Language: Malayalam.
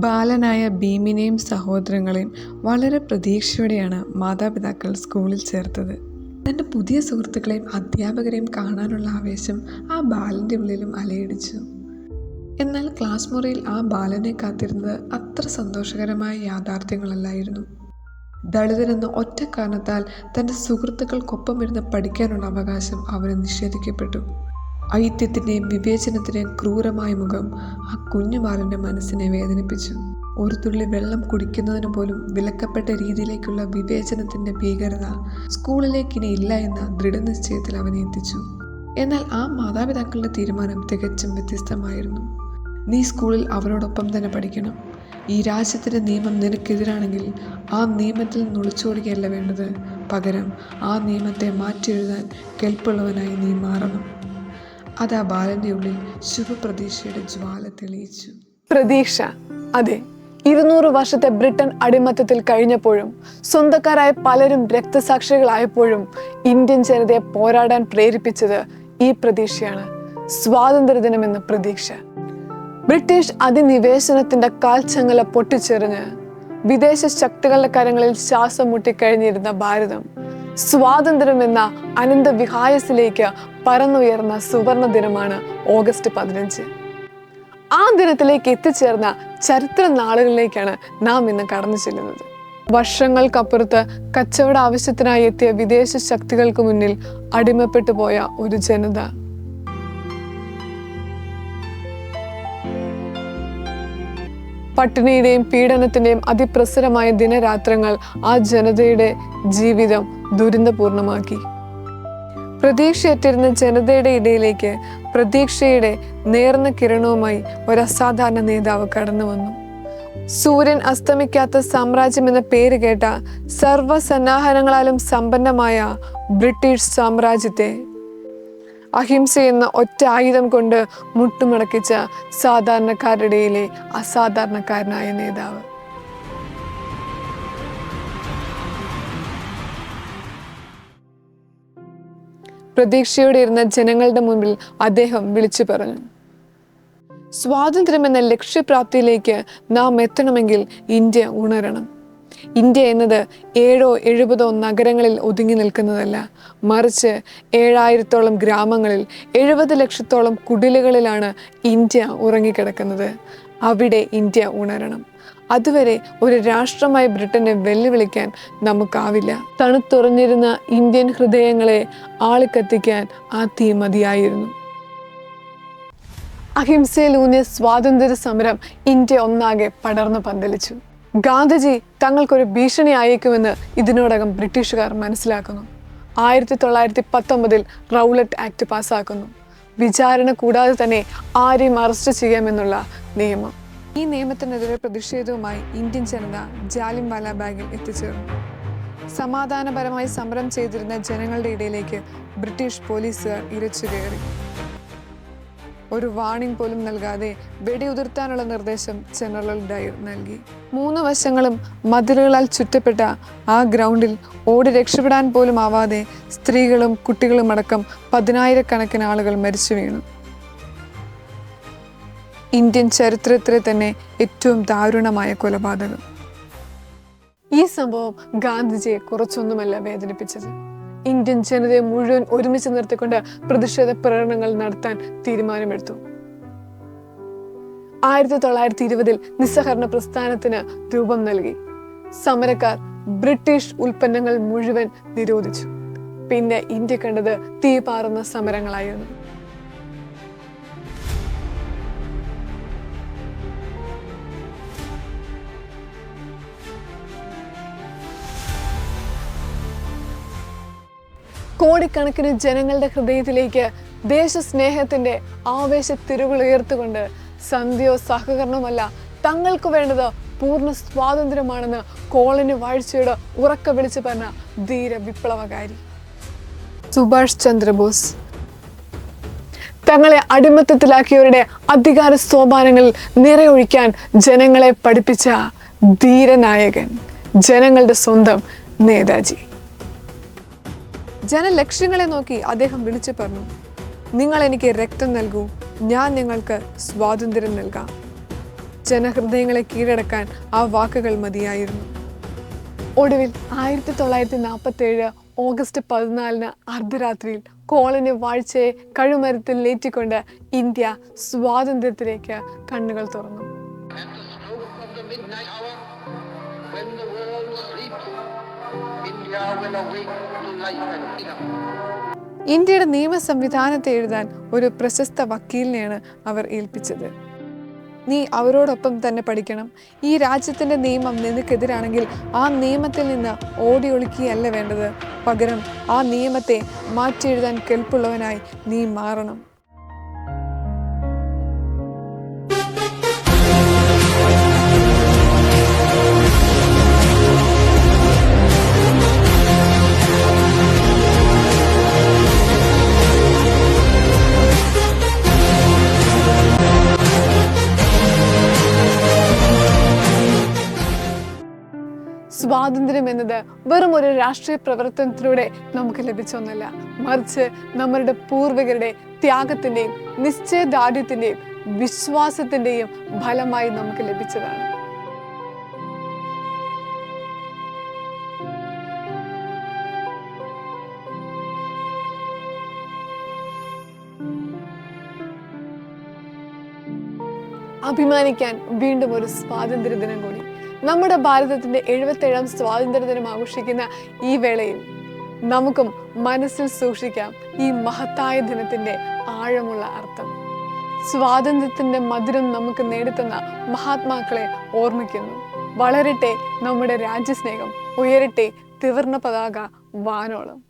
ബാലനായ ഭീമിനെയും സഹോദരങ്ങളെയും വളരെ പ്രതീക്ഷയോടെയാണ് മാതാപിതാക്കൾ സ്കൂളിൽ ചേർത്തത്. തന്റെ പുതിയ സുഹൃത്തുക്കളെയും അധ്യാപകരെയും കാണാനുള്ള ആവേശം ആ ബാലന്റെ ഉള്ളിലും അലയിടിച്ചു. എന്നാൽ ക്ലാസ് മുറിയിൽ ആ ബാലനെ കാത്തിരുന്നത് അത്ര സന്തോഷകരമായ യാഥാർത്ഥ്യങ്ങളല്ലായിരുന്നു. ദളിതരെന്ന ഒറ്റ കാരണത്താൽ തന്റെ സുഹൃത്തുക്കൾക്കൊപ്പം ഇരുന്ന് പഠിക്കാനുള്ള അവകാശം അവന് നിഷേധിക്കപ്പെട്ടു. ഐത്യത്തിന്റെയും വിവേചനത്തിന്റെയും ക്രൂരമായ മുഖം ആ കുഞ്ഞുമാറിന്റെ മനസ്സിനെ വേദനിപ്പിച്ചു. ഒരു തുള്ളി വെള്ളം കുടിക്കുന്നതിന് പോലും വിലക്കപ്പെട്ട രീതിയിലേക്കുള്ള വിവേചനത്തിന്റെ ഭീകരത സ്കൂളിലേക്ക് ഇനി ഇല്ല എന്ന ദൃഢനിശ്ചയത്തിൽ അവനെ എത്തിച്ചു. എന്നാൽ ആ മാതാപിതാക്കളുടെ തീരുമാനം തികച്ചും വ്യത്യസ്തമായിരുന്നു. നീ സ്കൂളിൽ അവരോടൊപ്പം തന്നെ പഠിക്കണം. ഈ രാജ്യത്തിന്റെ നിയമം നിനക്കെതിരാണെങ്കിൽ ആ നിയമത്തിൽ നുളിച്ചോടുകയല്ല വേണ്ടത്. പകരം ആ നിയമത്തെ മാറ്റി എഴുതാൻ കെൽപ്പുള്ളവനായി നീ മാറണം. അത് ആ ബാലന്റെ ഉള്ളിൽ ശുഭപ്രതീക്ഷയുടെ ജ്വാല തെളിയിച്ചു. പ്രതീക്ഷ. അതെ ഇരുന്നൂറ് വർഷത്തെ ബ്രിട്ടൻ അടിമത്തത്തിൽ കഴിഞ്ഞപ്പോഴും സ്വന്തക്കാരായ പലരും രക്തസാക്ഷികളായപ്പോഴും ഇന്ത്യൻ ജനതയെ പോരാടാൻ പ്രേരിപ്പിച്ചത് ഈ പ്രതീക്ഷയാണ്. സ്വാതന്ത്ര്യദിനമെന്ന പ്രതീക്ഷ. ബ്രിട്ടീഷ് അതിനിവേശനത്തിന്റെ കാൽച്ചങ്ങല പൊട്ടിച്ചെറിഞ്ഞ് വിദേശ ശക്തികളുടെ കരങ്ങളിൽ ശ്വാസം മുട്ടിക്കഴിഞ്ഞിരുന്ന ഭാരതം സ്വാതന്ത്ര്യം എന്ന അനന്ത വിഹായസിലേക്ക് പറന്നുയർന്ന സുവർണ ദിനമാണ് ഓഗസ്റ്റ് പതിനഞ്ച്. ആ ദിനത്തിലേക്ക് എത്തിച്ചേർന്ന ചരിത്ര നാളുകളിലേക്കാണ് നാം ഇന്ന് കടന്നു ചെല്ലുന്നത്. വർഷങ്ങൾക്കപ്പുറത്ത് കച്ചവട ആവശ്യത്തിനായി എത്തിയ വിദേശ ശക്തികൾക്ക് മുന്നിൽ അടിമപ്പെട്ടു പോയ ഒരു ജനത. പട്ടിണിയുടെയും പീഡനത്തിന്റെയും അതിപ്രസരമായ ദിനരാത്രങ്ങൾ ആ ജനതയുടെ ജീവിതം ദുരന്തപൂർണമാക്കി പ്രതീക്ഷയറ്റിരുന്ന ജനതയുടെ ഇടയിലേക്ക് പ്രതീക്ഷയുടെ നേർന്ന കിരണവുമായി ഒരു അസാധാരണ നേതാവ് കടന്നു വന്നു സൂര്യൻ അസ്തമിക്കാത്ത സാമ്രാജ്യം എന്ന പേര് കേട്ട സർവസന്നാഹനങ്ങളാലും സമ്പന്നമായ ബ്രിട്ടീഷ് സാമ്രാജ്യത്തെ അഹിംസ എന്ന ഒറ്റ ആയുധം കൊണ്ട് മുട്ടുമടക്കിച്ച സാധാരണക്കാരുടെയിലെ അസാധാരണക്കാരനായ നേതാവ്. പ്രതീക്ഷയോടെ ഇരുന്ന ജനങ്ങളുടെ മുമ്പിൽ അദ്ദേഹം വിളിച്ചു പറഞ്ഞു. സ്വാതന്ത്ര്യം എന്ന ലക്ഷ്യപ്രാപ്തിയിലേക്ക് നാം എത്തണമെങ്കിൽ ഇന്ത്യ ഉണരണം. ഇന്ത്യ എന്നത് ഏഴോ എഴുപതോ നഗരങ്ങളിൽ ഒതുങ്ങി നിൽക്കുന്നതല്ല. മറിച്ച് ഏഴായിരത്തോളം ഗ്രാമങ്ങളിൽ എഴുപത് ലക്ഷത്തോളം കുടിലുകളിലാണ് ഇന്ത്യ ഉറങ്ങിക്കിടക്കുന്നത്. അവിടെ ഇന്ത്യ ഉണരണം. അതുവരെ ഒരു രാഷ്ട്രമായി ബ്രിട്ടനെ വെല്ലുവിളിക്കാൻ നമുക്കാവില്ല. തണുത്തുറഞ്ഞിരുന്ന ഇന്ത്യൻ ഹൃദയങ്ങളെ ആളിക്കത്തിക്കാൻ ആ തീ മതിയായിരുന്നു. അഹിംസയിലൂന്നിയ സ്വാതന്ത്ര്യ സമരം ഇന്ത്യ ഒന്നാകെ പടർന്നു പന്തലിച്ചു. ഗാന്ധിജി തങ്ങൾക്കൊരു ഭീഷണി അയക്കുമെന്ന് ഇതിനോടകം ബ്രിട്ടീഷുകാർ മനസ്സിലാക്കുന്നു. ആയിരത്തി തൊള്ളായിരത്തി പത്തൊമ്പതിൽ റൗലറ്റ് ആക്ട് പാസ്സാക്കുന്നു വിചാരണ കൂടാതെ തന്നെ ആരെയും അറസ്റ്റ് ചെയ്യാമെന്നുള്ള നിയമം. ഈ നിയമത്തിനെതിരെ പ്രതിഷേധവുമായി ഇന്ത്യൻ ജനത ജാലിംവാല ബാഗിൽ എത്തിച്ചേർന്നു. സമാധാനപരമായി സമരം ചെയ്തിരുന്ന ജനങ്ങളുടെ ഇടയിലേക്ക് ബ്രിട്ടീഷ് പോലീസുകാർ ഇരച്ചു കയറി. ഒരു വാണിംഗ് പോലും നൽകാതെ വെടിയുതിർത്താനുള്ള നിർദ്ദേശം ജനറൽ ഡയർ നൽകി. മൂന്ന് വശങ്ങളും മതിലുകളാൽ ചുറ്റപ്പെട്ട ആ ഗ്രൗണ്ടിൽ ഓടി രക്ഷപ്പെടാൻ പോലും ആവാതെ സ്ത്രീകളും കുട്ടികളും അടക്കം പതിനായിരക്കണക്കിന് ആളുകൾ മരിച്ചു വീണു. ഇന്ത്യൻ ചരിത്രത്തിലെ തന്നെ ഏറ്റവും ദാരുണമായ കൊലപാതകം. ഈ സംഭവം ഗാന്ധിജിയെ കുറച്ചൊന്നുമല്ല വേദനിപ്പിച്ചത്. ഇന്ത്യൻ ജനതയെ മുഴുവൻ ഒരുമിച്ച് നിർത്തിക്കൊണ്ട് പ്രതിഷേധ പ്രകടനങ്ങൾ നടത്താൻ തീരുമാനമെടുത്തു. ആയിരത്തി തൊള്ളായിരത്തി ഇരുപതിൽ നിസ്സഹരണ പ്രസ്ഥാനത്തിന് രൂപം നൽകി. സമരക്കാർ ബ്രിട്ടീഷ് ഉൽപ്പന്നങ്ങൾ മുഴുവൻ നിരോധിച്ചു. പിന്നെ ഇന്ത്യ കണ്ടത് തീപാറുന്ന സമരങ്ങളായിരുന്നു. കോടിക്കണക്കിന് ജനങ്ങളുടെ ഹൃദയത്തിലേക്ക് ദേശസ്നേഹത്തിന്റെ ആവേശ തിരുകൾ ഉയർത്തുകൊണ്ട് സന്ധ്യയോ സഹകരണമല്ല തങ്ങൾക്ക് വേണ്ടത് പൂർണ സ്വാതന്ത്ര്യമാണെന്ന് കോളനി വാഴ്ചയോട് ഉറക്ക വിളിച്ചു പറഞ്ഞ ധീര വിപ്ലവകാരി സുഭാഷ് ചന്ദ്രബോസ്. തങ്ങളെ അടിമത്തത്തിലാക്കിയവരുടെ അധികാര സോപാനങ്ങളിൽ നിറയൊഴിക്കാൻ ജനങ്ങളെ പഠിപ്പിച്ച ധീരനായകൻ ജനങ്ങളുടെ സ്വന്തം നേതാജി. ജനലക്ഷ്യങ്ങളെ നോക്കി അദ്ദേഹം വിളിച്ചു പറഞ്ഞു നിങ്ങൾ എനിക്ക് രക്തം നൽകൂ ഞാൻ നിങ്ങൾക്ക് സ്വാതന്ത്ര്യം നൽകാം. ജനഹൃദയങ്ങളെ കീഴടക്കാൻ ആ വാക്കുകൾ മതിയായിരുന്നു. ഒടുവിൽ ആയിരത്തി തൊള്ളായിരത്തി നാൽപ്പത്തി ഏഴ് ഓഗസ്റ്റ് പതിനാലിന് അർദ്ധരാത്രിയിൽ കോളനി വാഴ്ചയെ കഴുമരത്തിൽ ലേറ്റിക്കൊണ്ട് ഇന്ത്യ സ്വാതന്ത്ര്യത്തിലേക്ക് കണ്ണുകൾ തുറന്നു. Awake. ഇന്ത്യയുടെ നിയമ സംവിധാനത്തെ എഴുതാൻ ഒരു പ്രശസ്ത വക്കീലിനെയാണ് അവർ ഏൽപ്പിച്ചത്. നീ അവരോടൊപ്പം തന്നെ പഠിക്കണം. ഈ രാജ്യത്തിന്റെ നിയമം നിനക്കെതിരാണെങ്കിൽ ആ നിയമത്തിൽ നിന്ന് ഓടി ഒളിക്കുകയല്ല വേണ്ടത്. പകരം ആ നിയമത്തെ മാറ്റി എഴുതാൻ കെൽപ്പുള്ളവനായി നീ മാറണം. സ്വാതന്ത്ര്യം എന്നത് വെറും ഒരു രാഷ്ട്രീയ പ്രവർത്തനത്തിലൂടെ നമുക്ക് ലഭിച്ചൊന്നല്ല മറിച്ച് നമ്മളുടെ പൂർവികരുടെ ത്യാഗത്തിന്റെയും നിശ്ചയദാർഢ്യത്തിന്റെയും വിശ്വാസത്തിന്റെയും ഫലമായി നമുക്ക് ലഭിച്ചതാണ്. അഭിമാനിക്കാൻ വീണ്ടും ഒരു സ്വാതന്ത്ര്യ ദിനം കൂടി. നമ്മുടെ ഭാരതത്തിന്റെ എഴുപത്തേഴാം സ്വാതന്ത്ര്യ ദിനം ആഘോഷിക്കുന്ന ഈ വേളയിൽ നമുക്കും മനസ്സിൽ സൂക്ഷിക്കാം ഈ മഹത്തായ ദിനത്തിന്റെ ആഴമുള്ള അർത്ഥം. സ്വാതന്ത്ര്യത്തിന്റെ മധുരം നമുക്ക് നേടിത്തന്ന മഹാത്മാക്കളെ ഓർമ്മിക്കുന്നു. വളരട്ടെ നമ്മുടെ രാജ്യസ്നേഹം ഉയരട്ടെ തിവർണ പതാക വാനോളം.